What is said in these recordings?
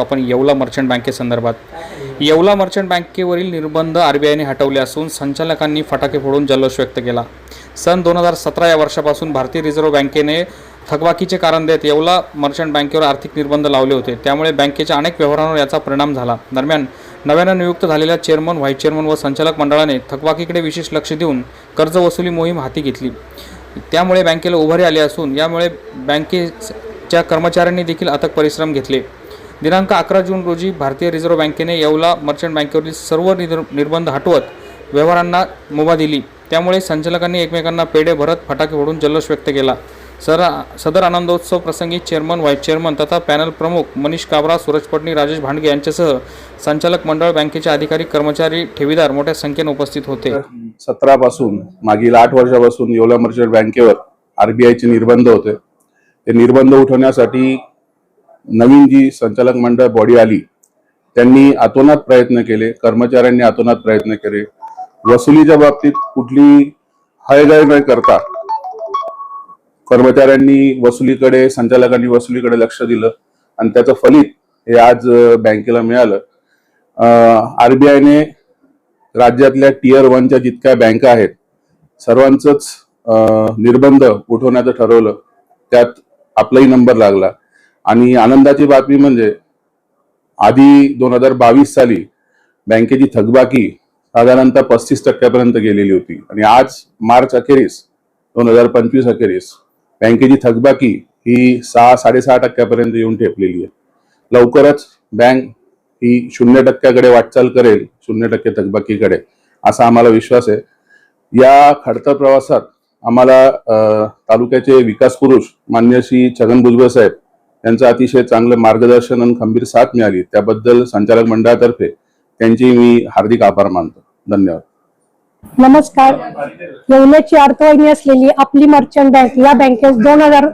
आपण येवला मर्चंट बँकेसंदर्भात येवला मर्चंट बँकेवरील निर्बंध आर बी आयने हटवले असून संचालकांनी फटाके फोडून जल्लोष व्यक्त केला. सन दोन हजार सतरा या वर्षापासून भारतीय रिझर्व्ह बँकेने थकबाकीचे कारण देत येवला मर्चंट बँकेवर आर्थिक निर्बंध लावले होते. त्यामुळे बँकेच्या अनेक व्यवहारांवर याचा परिणाम झाला. दरम्यान नव्यानं नियुक्त झालेल्या चेअरमन व्हाईस चेअरमन व संचालक मंडळाने थकबाकीकडे विशेष लक्ष देऊन कर्ज वसुली मोहीम हाती घेतली. त्यामुळे बँकेला उभारी आली असून यामुळे बँकेच्या कर्मचाऱ्यांनी देखील अथक परिश्रम घेतले. दिनांक अकरा जून रोजी भारतीय रिझर्व्ह बँकेने येवला मर्चंट बँकेवरील सर्व निर्बंध हटवत व्यवहारांना मुभा दिली. त्यामुळे संचालकांनी एकमेकांना पेढे भरत फटाके फोडून जल्लोष व्यक्त केला. सर सदर आनंदोत्सव प्रसंगी चेअरमन व्हाईस चेअरमन तथा पॅनल प्रमुख मनीष काबरा सूरज पटणी राजेश भांडगे यांच्यासह संचालक मंडळ बँकेचे अधिकारी कर्मचारी ठेवीदार मोठ्या संख्येने उपस्थित होते. सतरा पासून मागील आठ वर्षापासून येवला मर्चंट बँकेवर आरबीआयचे निर्बंध होते. ते निर्बंध उठवण्यासाठी नवीन जी संचालक मंडळ बॉडी आली त्यांनी अतोनात प्रयत्न केले कर्मचाऱ्यांनी अतोनात प्रयत्न केले. वसुलीच्या बाबतीत कुठली हयगय न करता कर्मचाऱ्यांनी वसुलीकडे संचालकांनी वसुलीकडे लक्ष दिलं आणि त्याचं फलित हे आज बँकेला मिळालं. आरबीआयने राज्यातल्या टीयर वनच्या जितक्या बँका आहेत सर्वांचंच निर्बंध उठवण्याचं ठरवलं. त्यात आपलाही नंबर लागला. आणि आनंदाची बातमी म्हणजे आधी दोन हजार बावीस साली बँकेची थकबाकी साधारणतः पस्तीस टक्क्यापर्यंत गेलेली होती. आणि आज मार्च अखेरीस दोन हजार पंचवीस अखेरीस बँकेची थकबाकी ही सहा साडेसहा टक्क्यापर्यंत येऊन ठेपलेली आहे. लवकरच बँक ही शून्य टक्क्याकडे वाटचाल करेल शून्य टक्के थकबाकीकडे असा आम्हाला विश्वास आहे. या खडतर प्रवासात आम्हाला तालुक्याचे विकास पुरुष मान्य श्री छगन भुजबळ साहेब त्यांचं अतिशय चांगलं मार्गदर्शन आणि खंबीर साथ मिळाली. त्याबद्दल संचालक मंडळातर्फे त्यांची मी हार्दिक आभार मानतो. धन्यवाद. नमस्कार. येवल्याची अर्थवाहिनी असलेली आपली मर्चंट बँक या बँकेस दोन हजार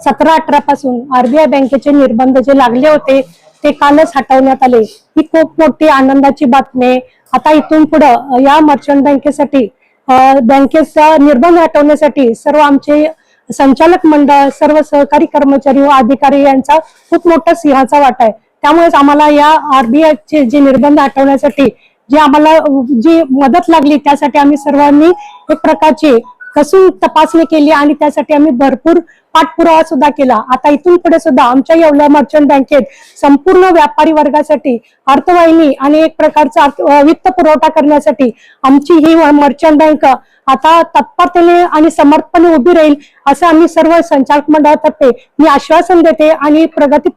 सतरा अठरा पासून आरबीआय बँकेचे निर्बंध जे लागले होते ते कालच हटवण्यात आले. ही खूप मोठी आनंदाची बातमी आता इथून पुढं या मर्चंट बँकेसाठी बँकेचा निर्बंध हटवण्यासाठी सर्व आमचे संचालक मंडळ सर्व सहकारी कर्मचारी व अधिकारी यांचा खूप मोठा सिंहाचा वाटा आहे. त्यामुळेच आम्हाला या आरबीआयचे जे निर्बंध हटवण्यासाठी जे आम्हाला जी मदत लागली त्यासाठी आम्ही सर्वांनी एक प्रकारची कसून तपासणी केली आणि त्यासाठी आम्ही भरपूर पाठपुरावा सुद्धा केला. आता इथून पुढे सुद्धा आमच्या येवला मर्चंट बँकेत संपूर्ण व्यापारी वर्गासाठी अर्थवाहिनी आणि एक प्रकारचा अर्थ- वित्त पुरवठा करण्यासाठी आमची ही मर्चंट बँक आता तत्परतेने आणि समर्थपणे उभी राहील असं आम्ही सर्व संचालक मंडळातर्फे मी आश्वासन देते आणि प्रगती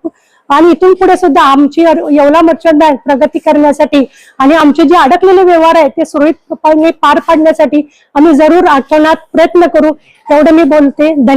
आणि इथून पुढे सुद्धा आमची येवला मर्चंट बँक प्रगती करण्यासाठी आणि आमचे जे अडकलेले व्यवहार आहेत ते सुरळीतपणे पार पाडण्यासाठी आम्ही जरूर आठवण्यात प्रयत्न करू. एवढं मी बोलते. धन्यवाद.